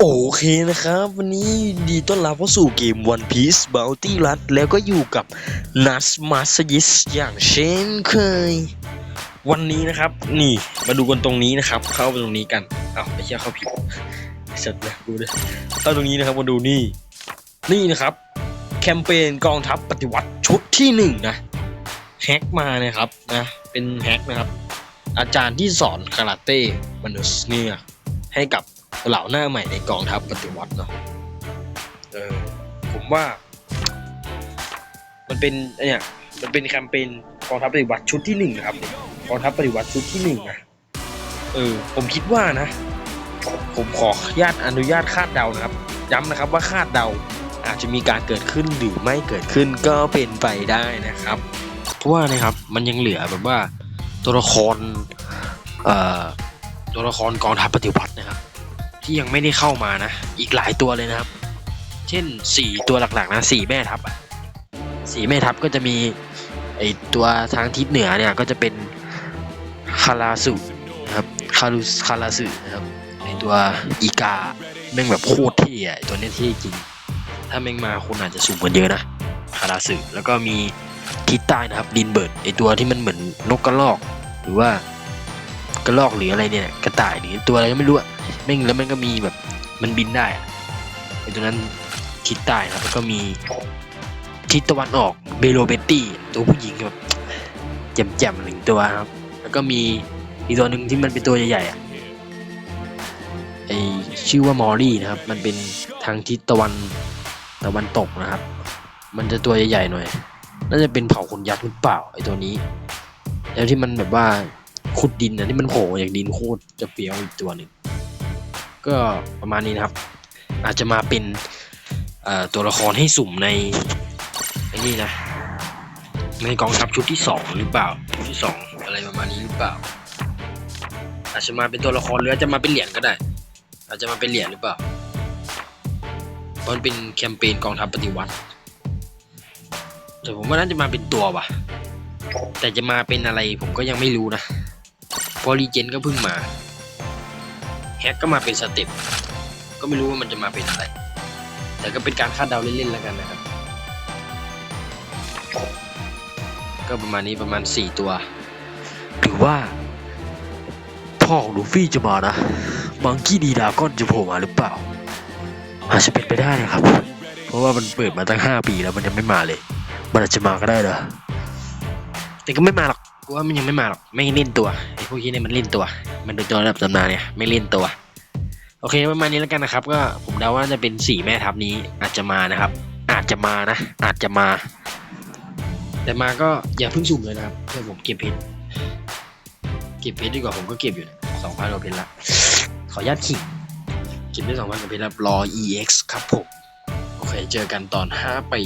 โอเคนะครับ วันนี้ดีต้อนรับเข้าสู่เกม One Piece Bounty Run แล้วก็อยู่กับ Nas m a s y i s อย่างเช่นเคย วันนี้นะครับ นี่มาดูกันตรงนี้นะครับ เข้าไปตรงนี้กันเอ้าไม่ใช่เข้าผิดเสร็จเลยดูเลยเข้าตรงนี้นะครับมาดูนี่ นี่นะครับ แคมเปญกองทัพปฏิวัติชุดที่หนึ่งนะแฮกมานะครับนะเป็นแฮกนะครับ อาจารย์ที่สอนคาราเต้มนุษย์เนี่ยให้กับ เหล่าหน้าใหม่ในกองทัพปฏิวัติเนาะเออผมว่า มันเป็นเนี่ยมันเป็นแคมเปญกองทัพปฏิวัติชุดที่หนึ่งนะครับกองทัพปฏิวัติชุดที่หนึ่งอะเออ ผมคิดว่านะ ผมขออนุญาตอนุญาตคาดเดานะครับ ย้ำนะครับว่าคาดเดาอาจจะมีการเกิดขึ้นหรือไม่เกิดขึ้นก็เป็นไปได้นะครับ เพราะว่านะครับมันยังเหลือแบบว่าตัวละครเอ่อตัวละครกองทัพปฏิวัตินะครับ ที่ยังไม่ได้เข้ามานะ อีกหลายตัวเลยนะครับ เช่นสี่ตัวหลักๆนะสี่แม่ทัพอะสี่แม่ทัพก็จะมีไอตัวทางทิศเหนือเนี่ยก็จะเป็นคาราสุนะครับคารุคาราสุนะครับไอตัวอีกาแม่งแบบโคตรเท่อะตัวเนี้ยเท่จริง ถ้าแม่งมาคนอาจจะสูงกว่าเยอะนะคาราสึแล้วก็มีทิศใต้นะครับดินเบิร์ดไอตัวที่มันเหมือนนกกระรอก หรือว่า กระรอกหรืออะไรเนี่ยกระต่ายหรือตัวอะไรก็ไม่รู้อะแม่งแล้วมันก็มีแบบมันบินได้ไอ้ตัวนั้นทิศใต้นะครับแล้วก็มีทิศตะวันออกเบโลเบตตี้ตัวผู้หญิงแบบแจ่มๆหนึ่งตัวครับ แล้วก็มีอีกตัวหนึ่งที่มันเป็นตัวใหญ่ๆอะไอชื่อว่ามอรี่นะครับ มันเป็นทางทิศตะวันตะวันตกนะครับ มันจะตัวใหญ่ๆหน่อย น่าจะเป็นเผ่าคนยักษ์หรือเปล่าไอ้ตัวนี้ แล้วที่มันแบบว่า ขุดดินนะที่มันโผล่จากดินโคตรจะเปียวอีกตัวหนึ่งก็ประมาณนี้นะครับ อาจจะมาเป็นตัวละครให้สุ่มในไอ้นี่นะในกองทัพชุดที่สองหรือเปล่าชุดที่สองอะไรประมาณนี้หรือเปล่า อาจจะมาเป็นตัวละครหรืออาจจะมาเป็นเหรียญก็ได้ อาจจะมาเป็นเหรียญหรือเปล่าเพราะมันเป็นแคมเปญกองทัพปฏิวัติแต่ผมว่าน่าจะมาเป็นตัวว่ะ แต่จะมาเป็นอะไรผมก็ยังไม่รู้นะ ราะรีเจนก็เพิ่งมาแฮกก็มาเป็นสเต็ปก็ไม่รู้ว่ามันจะมาเป็นอะไร แต่ก็เป็นการคาดเดาเล่นๆแล้วกันนะครับ ก็ประมาณนี้ประมาณสี่ตัว หรือว่า พ่อของลูฟี่จะมานะมังกี้ดีดาก้อนจะโผล่มาหรือเปล่า อาจจะเป็นไปได้นะครับ เพราะว่ามันเปิดมาตั้งห้าปีแล้วมันยังไม่มาเลย มันอาจจะมาก็ได้เหรอแต่ก็ไม่มาหรอก กูว่ามันยังไม่มาหรอกไม่เล่นตัวไอ้พวกนี้เนี่ยมันเล่นตัว มันเป็นตัวระดับตำนานเนี่ยไม่เล่นตัว โอเคประมาณนี้แล้วกันนะครับ ก็ผมเดาว่าจะเป็นสี่แม่ทัพนี้อาจจะมานะครับ อาจจะมานะ อาจจะมา แต่มาก็อย่าเพิ่งสุ่มเลยนะครับเพื่อผมเก็บเพชรเก็บเพชรดีกว่าผมก็เก็บอยู่สองพันกว่าเพชรละขออนุญาตขิงเก็บได้สองพันกว่าเพชรแล้วรอ EX ครับผมโอเคเจอกันตอน5ปี